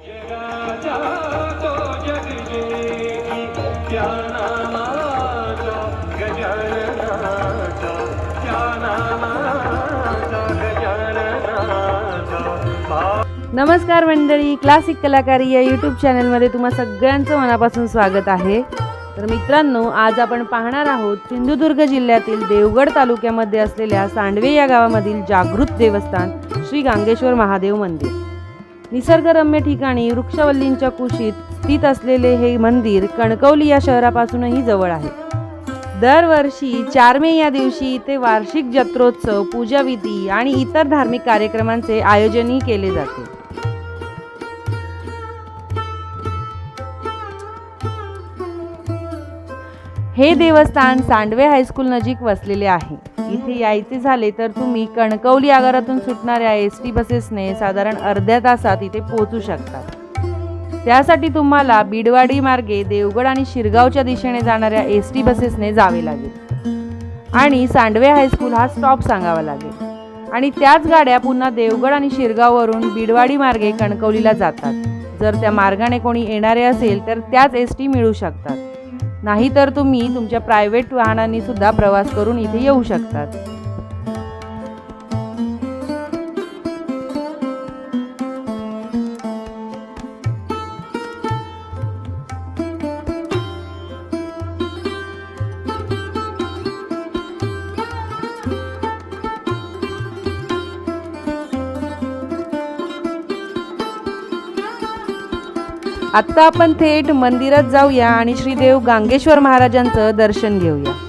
नमस्कार मंडळी क्लासिक कलाकारी या यूट्यूब चॅनलमध्ये तुम्हा सगळ्यांचं मनापासून स्वागत आहे. तर मित्रांनो आज आपण पाहणार आहोत सिंधुदुर्ग जिल्ह्यातील देवगड तालुक्यामध्ये असलेल्या सांडवे या गावामधील जागृत देवस्थान श्री गांगेश्वर महादेव मंदिर. निसर्गरम्य ठिकाणी वृक्षवल्लींच्या कुशीत स्थित असलेले हे मंदिर कणकवली या शहरापासूनही जवळ आहे. दरवर्षी चार मे या दिवशी इथे वार्षिक जत्रोत्सव पूजाविधी आणि इतर धार्मिक कार्यक्रमांचे आयोजनही केले जाते. हे देवस्थान सांडवे हायस्कूल नजीक वसलेले आहे. इथे यायचे झाले तर तुम्ही कणकवली आगारातून सुटणाऱ्या एस टी बसेसने साधारण अर्ध्या तासात इथे पोहोचू शकतात त्यासाठी तुम्हाला बिडवाडी मार्गे देवगड आणि शिरगावच्या दिशेने जाणाऱ्या एस टी बसेसने जावे लागेल. आणि सांडवे हायस्कूल हा स्टॉप सांगावा लागेल. आणि त्याच गाड्या पुन्हा देवगड आणि शिरगाववरून बिडवाडी मार्गे कणकवलीला जातात. जर त्या मार्गाने कोणी येणारे असेल तर त्याच एस टी मिळू शकतात. नाहीतर तुम्ही तुमच्या प्रायव्हेट वाहनांनी सुद्धा प्रवास करून इथे येऊ शकतात. आत्ता आपण थेट मंदिरात जाऊया आणि श्रीदेव गांगेश्वर महाराजांचं दर्शन घेऊया.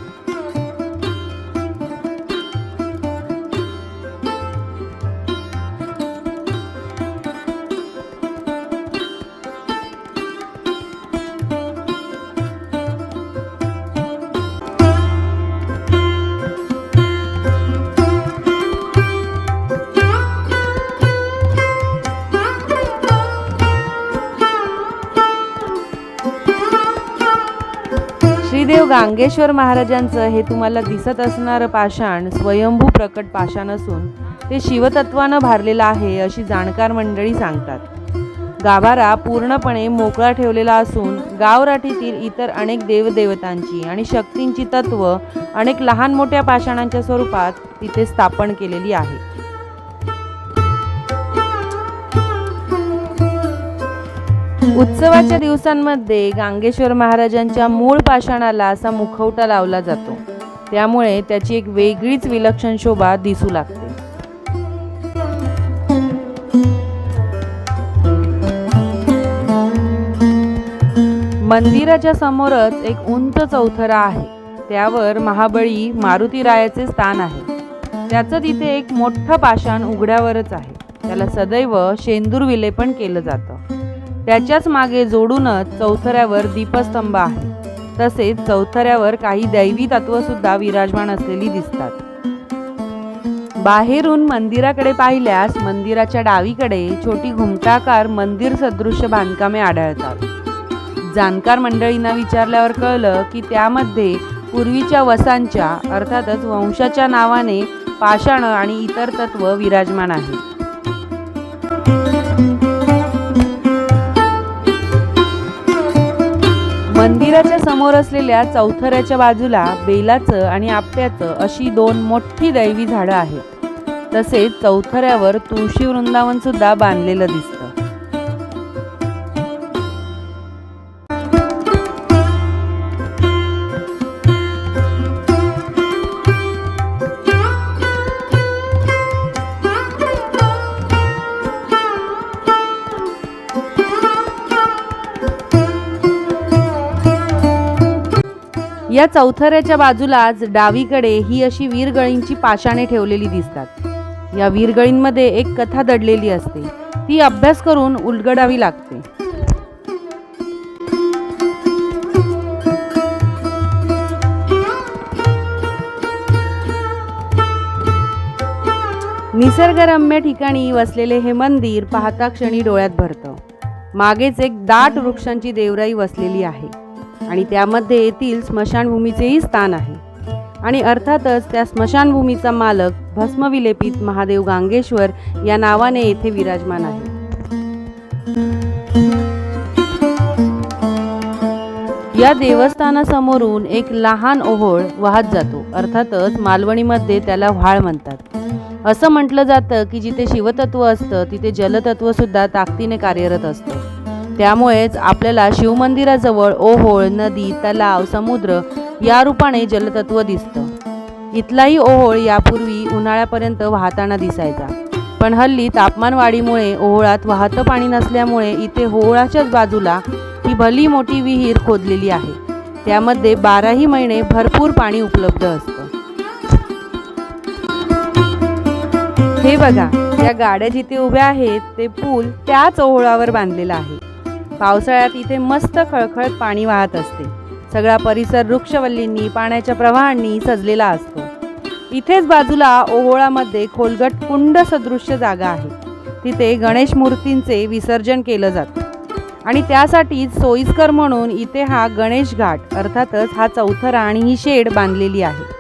श्रीदेव गांगेश्वर महाराजांचं हे तुम्हाला दिसत असणारं पाषाण स्वयंभू प्रकट पाषाण असून ते शिवतत्वानं भारलेलं आहे अशी जाणकार मंडळी सांगतात. गाभारा पूर्णपणे मोकळा ठेवलेला असून गावराठीतील इतर अनेक देवदेवतांची आणि शक्तींची तत्व अनेक लहान मोठ्या पाषाणांच्या स्वरूपात तिथे स्थापन केलेली आहे उत्सवाच्या दिवसांमध्ये गांगेश्वर महाराजांच्या मूळ पाषाणाला असा मुखवटा लावला जातो. त्यामुळे त्याची एक वेगळीच विलक्षण शोभा दिसू लागते. मंदिराच्या समोरच एक उंच चौथरा आहे. त्यावर महाबळी मारुतीरायाचे स्थान आहे. त्याचं तिथे एक मोठं पाषाण उघड्यावरच आहे. त्याला सदैव शेंदूर विलेपण केलं जातं. त्याच्याच मागे जोडूनच चौथऱ्यावर दीपस्तंभ आहे. तसेच चौथऱ्यावर काही दैवी तत्व सुद्धा विराजमान असलेली दिसतात. बाहेरून मंदिराकडे पाहिल्यास मंदिराच्या डावीकडे छोटी घुमटाकार मंदिर सदृश्य बांधकामे आढळतात. जाणकार मंडळींना विचारल्यावर कळलं की त्यामध्ये पूर्वीच्या वसांच्या अर्थातच वंशाच्या नावाने पाषाण आणि इतर तत्व विराजमान आहे. समोर असलेल्या चौथऱ्याच्या बाजूला बेलाचं आणि आपट्याचं अशी दोन मोठी दैवी झाडं आहेत. तसेच चौथऱ्यावर तुळशी वृंदावन सुद्धा बांधलेलं दिसतं. या चौथऱ्याच्या बाजूलाच डावीकडे ही अशी वीरगळींची पाषाणे ठेवलेली दिसतात. या वीरगळींमध्ये एक कथा दडलेली असते. ती अभ्यास करून उलगडावी लागते. निसर्गरम्य ठिकाणी वसलेले हे मंदिर पाहता क्षणी डोळ्यात भरतं. मागेच एक दाट वृक्षांची देवराई वसलेली आहे. आणि त्यामध्ये येथील स्मशानभूमीचेही स्थान आहे. आणि अर्थातच त्या स्मशानभूमीचा मालक भस्मविलेपित महादेव गांगेश्वर या नावाने येथे विराजमान आहे. या देवस्थानासमोरून एक लहान ओहोळ वाहत जातो. अर्थातच मालवणीमध्ये त्याला व्हाळ म्हणतात. असं म्हटलं जातं की जिथे शिवतत्व असतं तिथे जलतत्व सुद्धा ताकदीने कार्यरत असतं. त्यामुळेच आपल्याला शिवमंदिराजवळ ओहोळ नदी तलाव समुद्र या रूपाने जलतत्व दिसतं. इथलाही ओहोळ यापूर्वी उन्हाळ्यापर्यंत वाहताना दिसायचा. पण हल्ली तापमानवाढीमुळे ओहोळात वाहतं पाणी नसल्यामुळे इथे ओहोळाच्याच बाजूला ही भली मोठी विहीर खोदलेली आहे. त्यामध्ये बाराही महिने भरपूर पाणी उपलब्ध असतं. हे बघा या गाड्या जिथे उभ्या आहेत ते पूल त्याच ओहोळावर बांधलेला आहे. पावसाळ्यात इथे मस्त खळखळत पाणी वाहत असते. सगळा परिसर वृक्षवल्लींनी पाण्याच्या प्रवाहांनी सजलेला असतो. इथेच बाजूला ओहोळामध्ये खोलगट कुंड सदृश्य जागा आहे. तिथे गणेश मूर्तींचे विसर्जन केलं जातं. आणि त्यासाठीच सोयीस्कर म्हणून इथे हा गणेश घाट अर्थातच हा चौथरा आणि ही शेड बांधलेली आहे.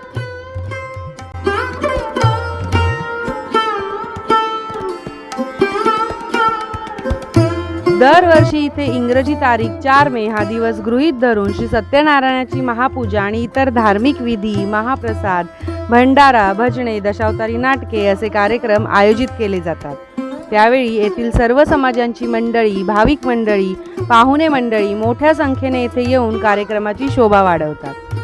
दरवर्षी इथे इंग्रजी तारीख चार मे हा दिवस गृहीत धरून श्री सत्यनारायणाची महापूजा आणि इतर धार्मिक विधी महाप्रसाद भंडारा भजने दशावतारी नाटके असे कार्यक्रम आयोजित केले जातात. त्यावेळी येथील सर्व समाजांची मंडळी भाविक मंडळी पाहुणे मंडळी मोठ्या संख्येने येथे येऊन कार्यक्रमाची शोभा वाढवतात.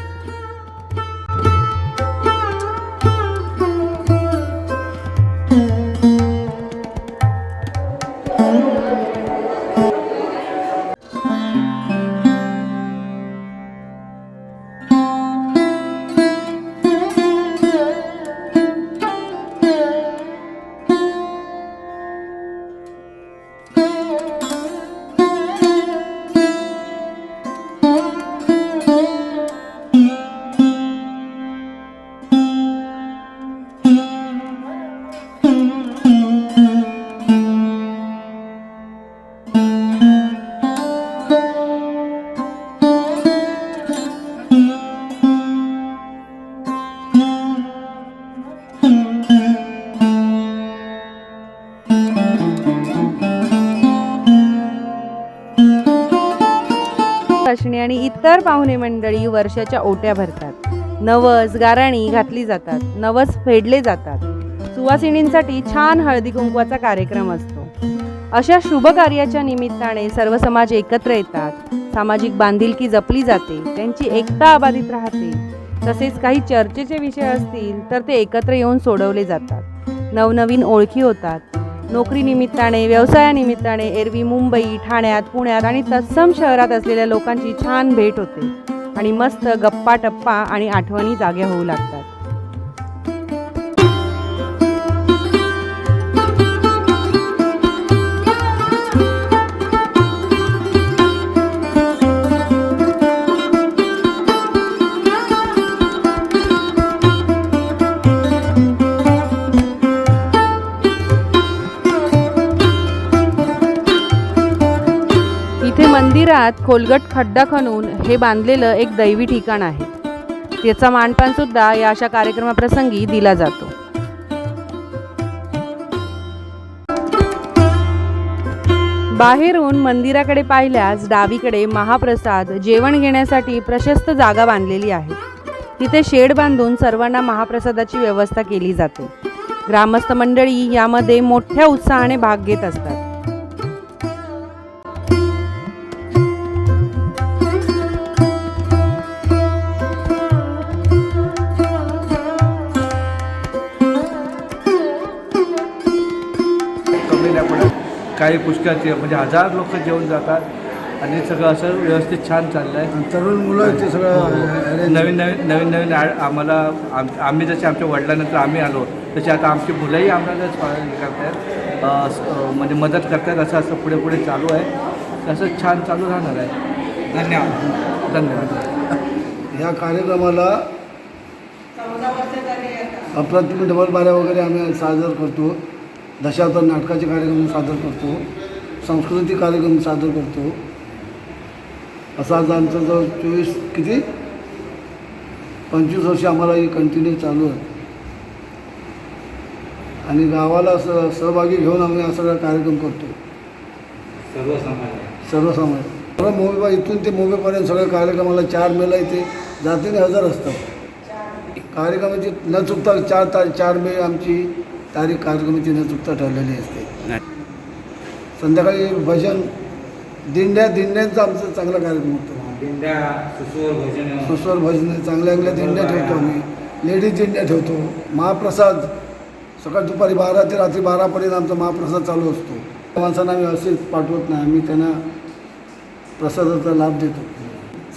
असणे इतर पाहुणे मंडळी वर्षाच्या ओट्या भरतात. नवस गाराणी घातली जातात. नवस फेडले जातात. सुवासिनींसाठी छान हळदी कुंकवाचा कार्यक्रम असतो. अशा शुभ कार्याच्या निमित्ताने सर्व समाज एकत्र येतात. सामाजिक बांधिलकी जपली जाते. त्यांची एकता अबाधित राहते. तसेच काही चर्चेचे विषय असतील तर ते एकत्र येऊन सोडवले जातात. नवनवीन ओळखी होतात. नोकरीनिमित्ताने व्यवसायानिमित्ताने एरवी मुंबई ठाण्यात पुण्यात आणि तत्सम शहरात असलेल्या लोकांची छान भेट होते. आणि मस्त गप्पा टप्पा आणि आठवणी जाग्या होऊ लागतात. मंदिरात खोलगट खड्डा खणून हे बांधलेलं एक दैवी ठिकाण आहे. त्याचा मानपान सुद्धा या अशा कार्यक्रमाप्रसंगी दिला जातो. बाहेरून मंदिराकडे पाहिल्यास डावीकडे महाप्रसाद जेवण घेण्यासाठी प्रशस्त जागा बांधलेली आहे. तिथे शेड बांधून सर्वांना महाप्रसादाची व्यवस्था केली जाते. ग्रामस्थ मंडळी यामध्ये मोठ्या उत्साहाने भाग घेत असतात. काही पुष्कळचे म्हणजे हजार लोक जेवून जातात. आणि सगळं असं व्यवस्थित छान चाललं आहे तरुण मुलं ते सगळं arrange- नवीन नवीन नवीन नवीन आ- आम्हाला आम आम्ही जसे आमच्या वडिलांनंतर आम्ही आलो तसे आता आमची मुलंही आम्हाला हे करतायत. म्हणजे मदत करतायत असं असं पुढे पुढे चालू आहे. तसं छान चालू राहणार आहे. धन्यवाद. धन्यवाद. या कार्यक्रमाला अप्रतिम डबल बाऱ्या वगैरे आम्ही सादर करतो. दशावतार नाटकाचे कार्यक्रम सादर करतो सांस्कृतिक कार्यक्रम सादर करतो. असा आज आमचा जो चोवीस किती? पंचवीस वर्ष आम्हाला हे कंटिन्यू चालू आहे. आणि गावाला स सहभागी घेऊन आम्ही हा सगळा कार्यक्रम करतो. सर्वसामान्य. सर्व मुंबई इथून ते मुंबईपर्यंत सगळ्या कार्यक्रमाला चार मेला इथे जातीने हजर असतात. कार्यक्रमाची न चुकता चार तारीख चार मे आमची तारीख कार्यक्रमाची न चुकता ठरलेली असते. संध्याकाळी भजन दिंड्या दिंड्यांचा आमचा चांगला कार्यक्रम होतो. सुस्वर भजन. चांगल्या चांगल्या दिंड्या ठेवतो आम्ही. लेडीज दिंड्या ठेवतो. महाप्रसाद सकाळ दुपारी बारा ते रात्री बारापर्यंत आमचा महाप्रसाद चालू असतो. माणसांना आम्ही असेच पाठवत नाही. आम्ही त्यांना प्रसादाचा लाभ देतो.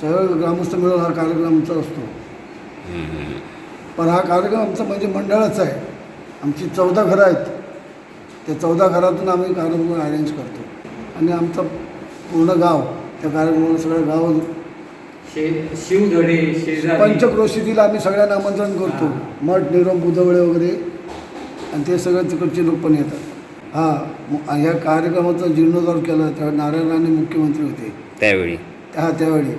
सगळं ग्रामस्थ मिळून हा कार्यक्रम आमचा असतो. पण हा कार्यक्रम आमचा म्हणजे मंडळाचा आहे. आमची चौदा घरं आहेत. त्या चौदा घरातून आम्ही कार्यक्रम अरेंज करतो. आणि आमचं पूर्ण गाव त्या कार्यक्रमाला सगळं गाव शिवधडे पंचक्रोशीतील आम्ही सगळ्यांना आमंत्रण करतो. मठ निरम बुधवळे वगैरे. आणि ते सगळे तिकडचे लोक पण येतात. हां मग ह्या कार्यक्रमाचा जीर्णोद्धार केला तेव्हा नारायण राणे मुख्यमंत्री होते. त्यावेळी. हा त्यावेळी.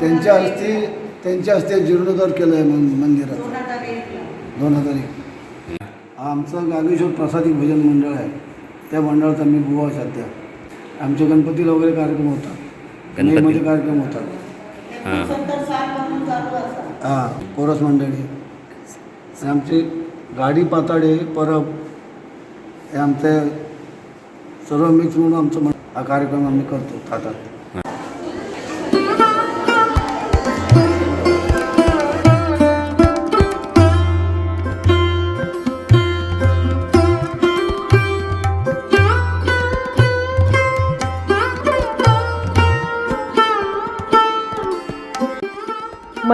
त्यांच्या हस्ते त्यांच्या हस्ते जीर्णोद्धार केला आहे मन मंदिराचा दोन हजार एक. आमचं गागेश्वर प्रसादिक भजन मंडळ आहे. त्या मंडळाचा मी बुवा सध्या. आमच्या गणपतीला वगैरे कार्यक्रम होतात. गणपती? मेमध्ये कार्यक्रम होतात. हां. हां कोरस मंडळी. आणि आमचे गाडी पाताडे परब हे आमचे सर्व मिक्स म्हणून आमचं मं- हा कार्यक्रम आम्ही करतो थाटात.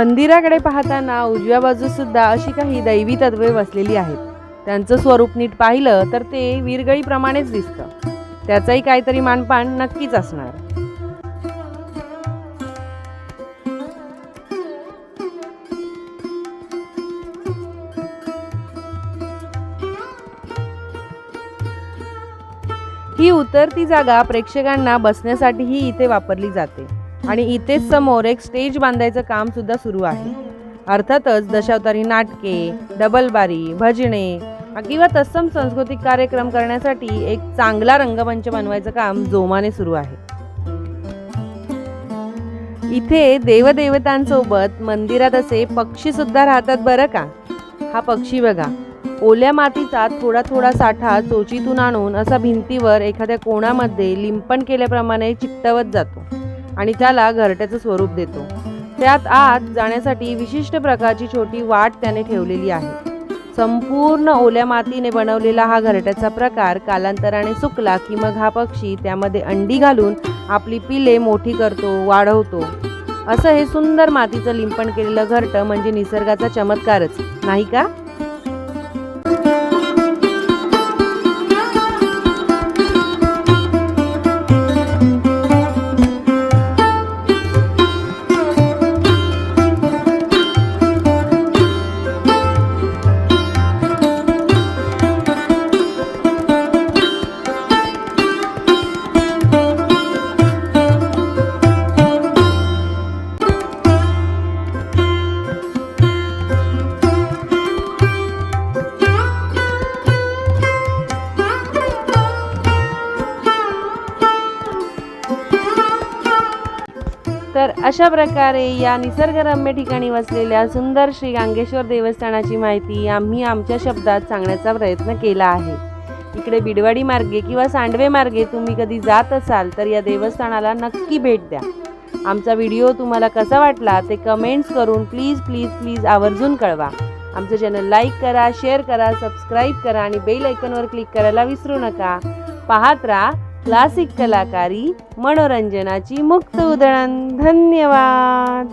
मंदिराकडे पाहताना उजव्या बाजूस सुद्धा अशी काही दैवी तत्वे वसलेली आहेत. त्यांचं स्वरूप नीट पाहिलं तर ते विरगळीप्रमाणेच दिसतं. त्याचंही काहीतरी मानपान नक्कीच असणार. ही उतरती जागा प्रेक्षकांना बसण्यासाठीही इथे वापरली जाते. आणि इथेच समोर एक स्टेज बांधायचं काम सुद्धा सुरू आहे. अर्थातच दशावतारी नाटके डबलबारी भजने किंवा तत्सम सांस्कृतिक कार्यक्रम करण्यासाठी एक चांगला रंगमंच बनवायचं काम जोमाने सुरू आहे. इथे देवदेवतांसोबत मंदिरात असे पक्षी सुद्धा राहतात बरं का? हा पक्षी बघा. ओल्या मातीचा थोडा थोडा साठा चोचीतून आणून असा भिंतीवर एखाद्या कोणामध्ये लिंपण केल्याप्रमाणे चिकटवत जातो. आणि त्याला घरट्याचं स्वरूप देतो. त्यात आत जाण्यासाठी विशिष्ट प्रकारची छोटी वाट त्याने ठेवलेली आहे. संपूर्ण ओल्या मातीने बनवलेला हा घरट्याचा प्रकार कालांतराने सुकला की मग हा पक्षी त्यामध्ये अंडी घालून आपली पिले मोठी करतो वाढवतो. असं हे सुंदर मातीचं लिंपण केलेलं घरटं म्हणजे निसर्गाचा चमत्कारच नाही का? तर अशा प्रकारे या निसर्गरम्य ठिकाणी वसलेल्या सुंदर श्री गांगेश्वर देवस्थानाची माहिती आम्ही आमच्या शब्दात सांगण्याचा प्रयत्न केला आहे. इकडे बिडवाडी मार्गे किंवा सांडवे मार्गे तुम्ही कधी जात असाल तर या देवस्थानाला नक्की भेट द्या. आमचा व्हिडिओ तुम्हाला कसा वाटला ते कमेंट्स करून प्लीज प्लीज प्लीज आवर्जून कळवा. आमचं चॅनल लाईक करा शेअर करा सबस्क्राईब करा आणि बेल ऐकनवर क्लिक करायला विसरू नका. पाहत राहा. क्लासिक कलाकारी मनोरंजनाची मुक्त उधळण धन्यवाद.